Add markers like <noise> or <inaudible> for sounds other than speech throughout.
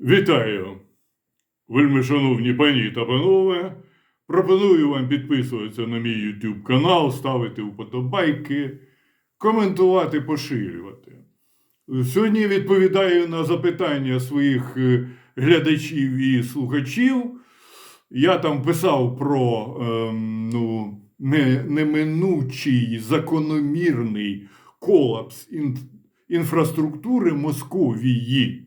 Вітаю, вельми шановні пані та панове. Пропоную вам підписуватися на мій YouTube канал, ставити вподобайки, коментувати, поширювати. Сьогодні відповідаю на запитання своїх е, глядачів і слухачів. Я там писав про ем, ну, неминучий закономірний колапс ін, інфраструктури Московії.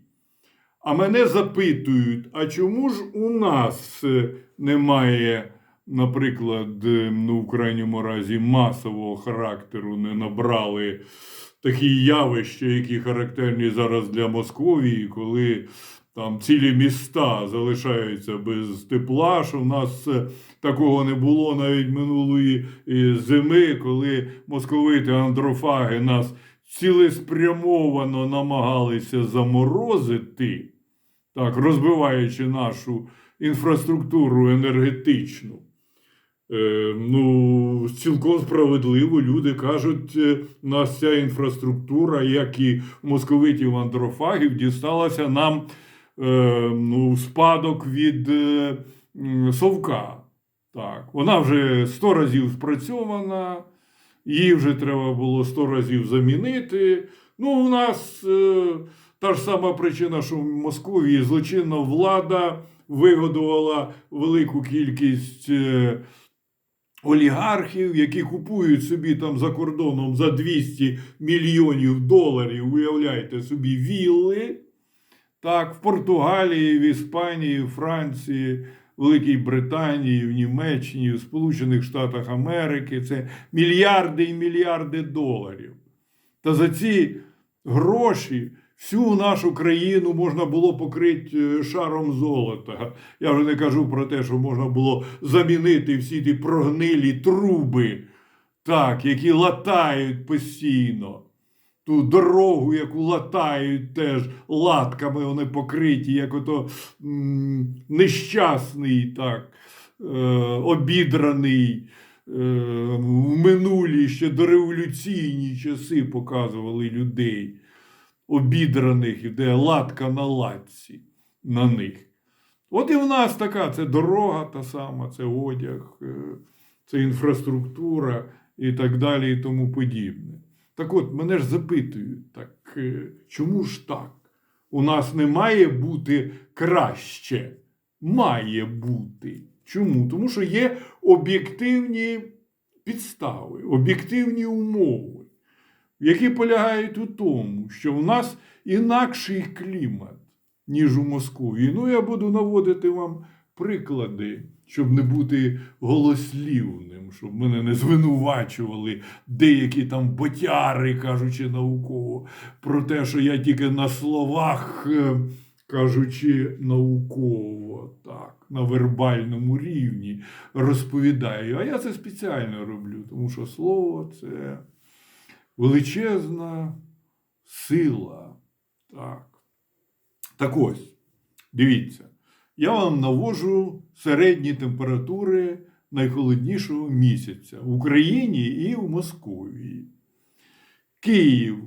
А мене запитують, а чому ж у нас е, немає, наприклад, е, ну, в крайньому разі масового характеру, не набрали такі явища, які характерні зараз для Московії, коли там цілі міста залишаються без тепла, що в нас е, такого не було навіть минулої зими, коли московити андрофаги нас цілеспрямовано намагалися заморозити, так, розбиваючи нашу інфраструктуру енергетичну. Е, ну, цілком справедливо люди кажуть, е, у нас ця інфраструктура, як і московитів андрофагів, дісталася нам е, ну, спадок від е, совка. Так, вона вже сто разів спрацьована, її вже треба було сто разів замінити. Ну, у нас е, та ж сама причина, що в Москві злочинна влада вигодувала велику кількість е, олігархів, які купують собі там за кордоном за 200 мільйонів доларів, уявляйте собі, вілли. Так, в Португалії, в Іспанії, в Франції, Великій Британії, в Німеччині, в Сполучених Штатах Америки це мільярди і мільярди доларів. Та за ці гроші всю нашу країну можна було покрити е, шаром золота. Я вже не кажу про те, що можна було замінити всі ті прогнилі труби, так, які латають постійно. Ту дорогу, яку латають теж латками, вони покриті, як ото м, нещасний, так, е, обідраний. Е, в минулі ще дореволюційні часи показували людей, обідраних, де латка на латці на них. От і в нас така це дорога та сама, це одяг, е, це інфраструктура і так далі, і тому подібне. Так от, мене ж запитують, так е, чому ж так? У нас не має бути краще. Має бути. Чому? Тому що є об'єктивні підстави, об'єктивні умови, які полягають у тому, що у нас інакший клімат, ніж у Москві. Ну, я буду наводити вам приклади, щоб не бути голослівним, щоб мене не звинувачували деякі там ботяри, кажучи науково, про те, що я тільки на словах, е, кажучи науково, так, на вербальному рівні розповідаю. А я це спеціально роблю, тому що слово це величезна сила. Так. Так ось, дивіться, я вам навожу середні температури найхолоднішого місяця в Україні і в Московії. Київ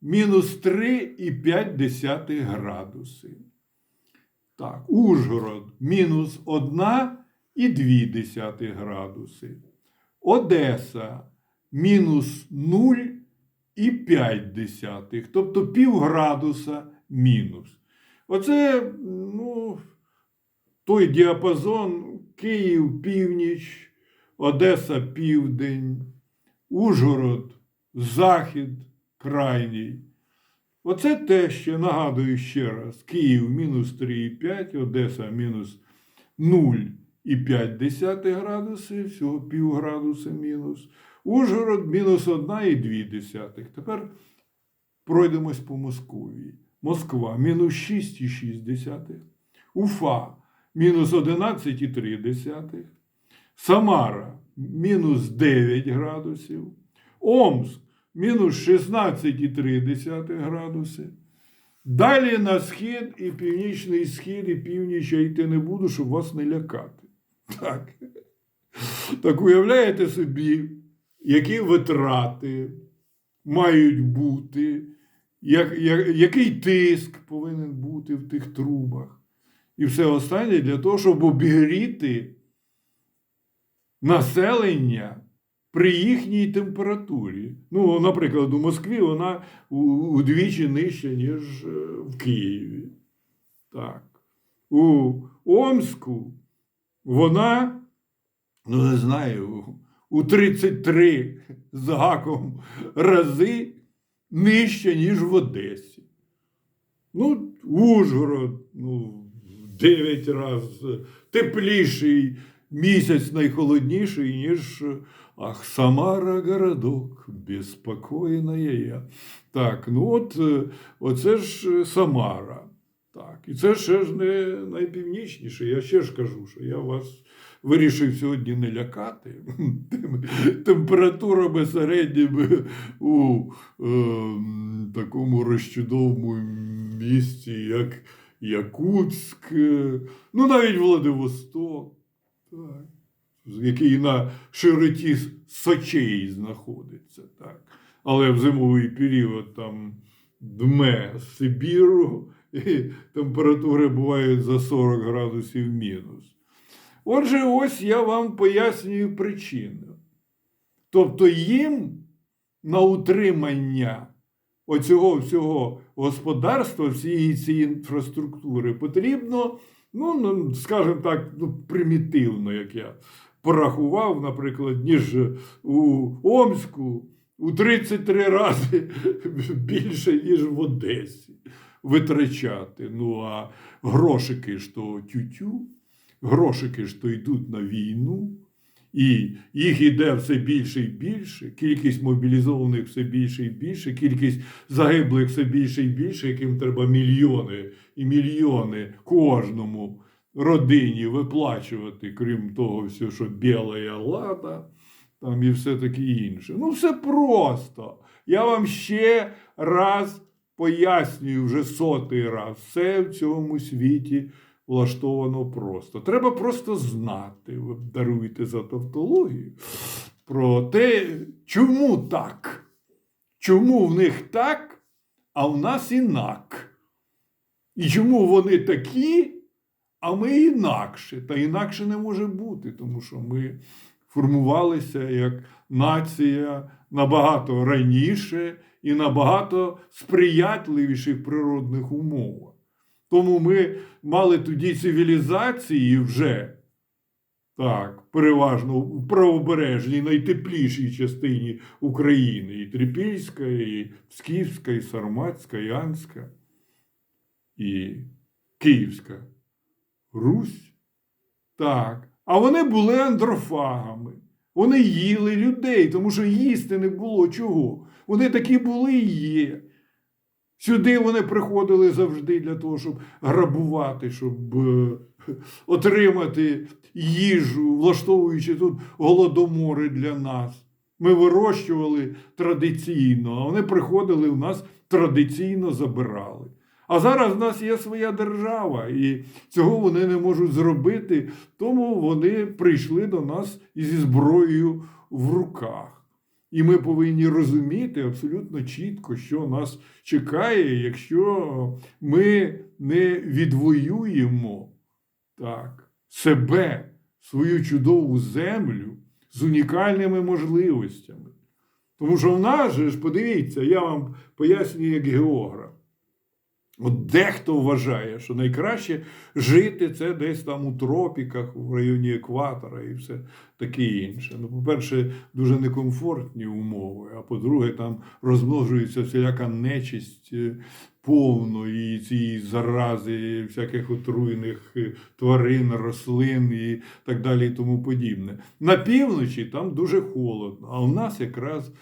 мінус 3,5 градуси. Так, Ужгород мінус 1,2 градуси. Одеса мінус 0,5, тобто пів градуса мінус. Оце ну, той діапазон Київ північ, Одеса південь, Ужгород, Захід крайній. Оце те, що нагадую ще раз: Київ мінус 3,5, Одеса мінус 0,5 градуси, всього пів градуса мінус. Ужгород мінус 1,2. Тепер пройдемось по Московії. Москва мінус 6,6. Уфа мінус 11,3. Самара мінус 9 градусів. Омск мінус 16,3 градуси. Далі на схід і північний схід, і північ я йти не буду, щоб вас не лякати. Так. Так уявляєте собі, які витрати мають бути як, як, який тиск повинен бути в тих трубах. І все останнє для того, щоб обігріти населення при їхній температурі. Ну, наприклад, у Москві вона удвічі нижча, ніж е, в Києві. Так. У Омську вона, ну не знаю, у 33 з гаком рази нижча, ніж в Одесі. Ну, Ужгород, ну, 9 разів тепліший місяць найхолодніший, ніж Ах, Самара городок, безпокійна я. Так, ну от е, оце ж Самара. Так, і це ще ж не найпівнічніше. Я ще ж кажу, що я вас вирішив сьогодні не лякати температурами середніми у е, такому розчудовому місті, як Якутськ, е, ну навіть Владивосток, так, який на широті Сочей знаходиться. Так. Але в зимовий період там дме Сибіру, і температури бувають за 40 градусів мінус. Отже, ось я вам пояснюю причину. Тобто їм на утримання оцього всього господарства, всієї цієї інфраструктури потрібно, ну, ну, скажімо так, ну, примітивно, як я порахував, наприклад, ніж у Омську у 33 рази <laughs> більше, ніж в Одесі витрачати. Ну, а грошики ж то тютю, грошики ж то йдуть на війну. І їх іде все більше і більше, кількість мобілізованих все більше і більше, кількість загиблих все більше і більше, яким треба мільйони і мільйони кожному родині виплачувати, крім того, все, що біла лада, там і все таке інше. Ну, все просто. Я вам ще раз пояснюю вже сотий раз. Все в цьому світі влаштовано просто. Треба просто знати, ви даруйте за тавтологію, про те, чому так. Чому в них так, а в нас інак. І чому вони такі, а ми інакше. Та інакше не може бути, тому що ми формувалися як нація набагато раніше і набагато сприятливіших природних умовах. Тому ми мали тоді цивілізації вже так, переважно в правобережній, найтеплішій частині України. І Трипільська, і Псківська, і Сарматська, і Анська, і Київська Русь. Так. А вони були андрофагами. Вони їли людей, тому що їсти не було чого. Вони такі були і є. Сюди вони приходили завжди для того, щоб грабувати, щоб е, отримати їжу, влаштовуючи тут голодомори для нас. Ми вирощували традиційно, а вони приходили в нас традиційно забирали. А зараз в нас є своя держава, і цього вони не можуть зробити, тому вони прийшли до нас зі зброєю в руках. І ми повинні розуміти абсолютно чітко, що нас чекає, якщо ми не відвоюємо так, себе, свою чудову землю з унікальними можливостями. Тому що в нас же ж, подивіться, я вам пояснюю як географ. От дехто вважає, що найкраще жити це десь там у тропіках, в районі екватора і все таке інше. Ну, по-перше, дуже некомфортні умови, а по-друге, там розмножується всіляка нечисть е, і ці зарази всяких отруйних е, тварин, рослин і так далі, і тому подібне. На півночі там дуже холодно, а у нас якраз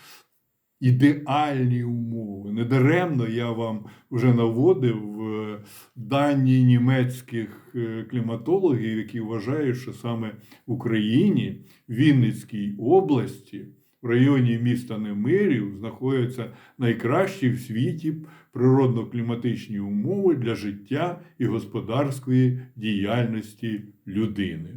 ідеальні умови. Недаремно я вам вже наводив е, дані німецьких е, кліматологів, які вважають, що саме в Україні, в Вінницькій області, в районі міста Немирів знаходяться найкращі в світі природно-кліматичні умови для життя і господарської діяльності людини.